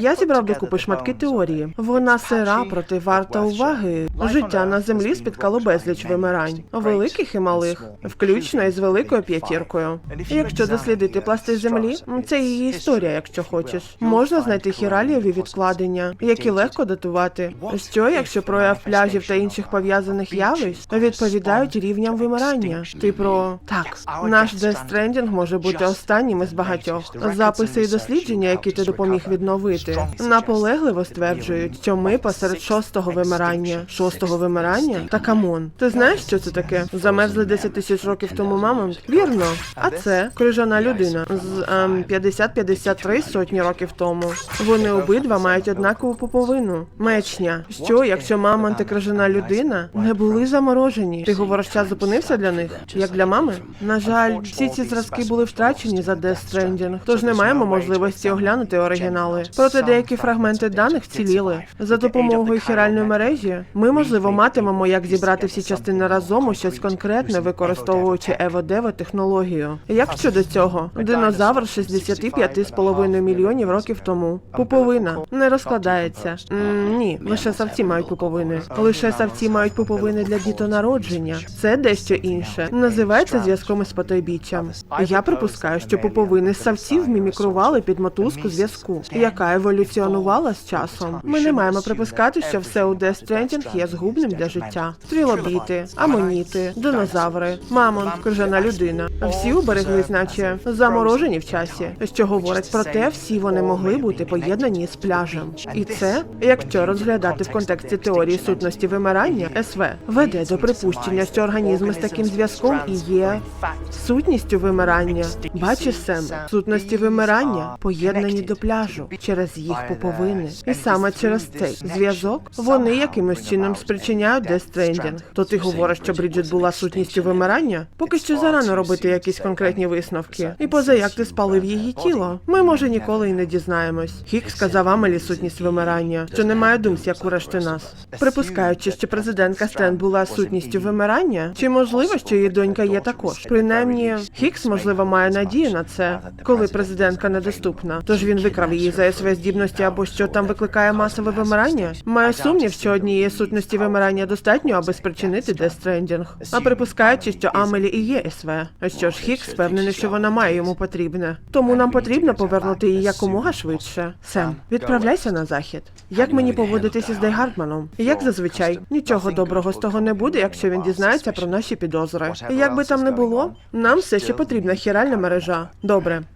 Я зібрав докупи шматки теорії. Вона сира, проте варта уваги. Життя на землі спіткало безліч вимирань, великих і малих, включно із великою п'ятіркою. Якщо дослідити пласти землі, це її історія, якщо хочеш. Можна знайти хіралієві відкладення, які легко датувати. Що, якщо прояв пляжів та інших пов'язаних явищ відповідають рівням вимирання? Ти про так, наш Stranding може бути останнім із багатьох. Записи і дослідження, які ти допоміг відновити, наполегливо стверджують, що ми посеред шостого вимирання. Шостого вимирання? Та камон. Ти знаєш, що це таке? Замерзли 10 тисяч років тому мамонт? Вірно. А це крижана людина з ем, 50-53 сотні років тому. Вони обидва мають однакову поповину. Мечня. Що, якщо мамонт і крижана людина не були заморожені? Ти говориш, час зупинився для них? Як для мами? На жаль, всі ці зразки були втрачені за Death Stranding, тож не маємо можливості оглянути оригінали. Проте деякі фрагменти даних вціліли. За допомогою хіральної мережі ми, можливо, матимемо, як зібрати всі частини разом у щось конкретне, використовуючи Ево-Дево технологію. Як щодо цього, динозавр 65,5 мільйонів років тому. Пуповина не розкладається. Ні, лише савці мають пуповини. Лише савці мають пуповини для дітонародження. Це дещо інше. Називається зв'язком із потойбіччям. Я припускаю, що пуповини савців мімікрували під мотузку зв'язку, яка еволюціонувала з часом. Ми не маємо припускати, що все у Death Stranding є згубним для життя. Трилобіти, амоніти, динозаври, мамонт, крижана людина. Всі убереглись, наче заморожені в часі, що говорить про те, всі вони могли бути поєднані з пляжем. І це, якщо розглядати в контексті теорії сутності вимирання, СВ веде до припущення, що організми з таким зв'язком і є сутністю вимирання. Бачиш, Сем, сутності вимирання поєднані до пляжу через їх пуповини. І саме через цей зв'язок вони якимось чином спричиняють Stranding. То ти говориш, що Бріджит була сутністю вимирання? Поки що зарано робити якісь конкретні висновки. І поза як ти спалив її тіло, ми може ніколи й не дізнаємось. Хік сказав Амелі сутність вимирання, що немає думс, як у решти нас. Припускаючи, що президентка Стен була сутністю вимирання, чи можливо, що її донька є також? Принаймні, Хікс, можливо, має надію на це, коли президентка недоступна. Тож він викрав її за СВ здібності або що там викликає масове вимирання. Маю сумнів, що однієї сутності вимирання достатньо, аби спричинити Stranding. А припускаючи, що Амелі і є СВ. А що ж Хікс впевнений, що вона має йому потрібне. Тому нам потрібно повернути її якомога швидше. Сем, відправляйся на захід. Як мені поводитися з Дейгартманом? Як зазвичай, нічого доброго з того не буде, якщо він дізнається про наші підозри. І як би там не було, нам все ще потрібна хіральна мережа. Добре,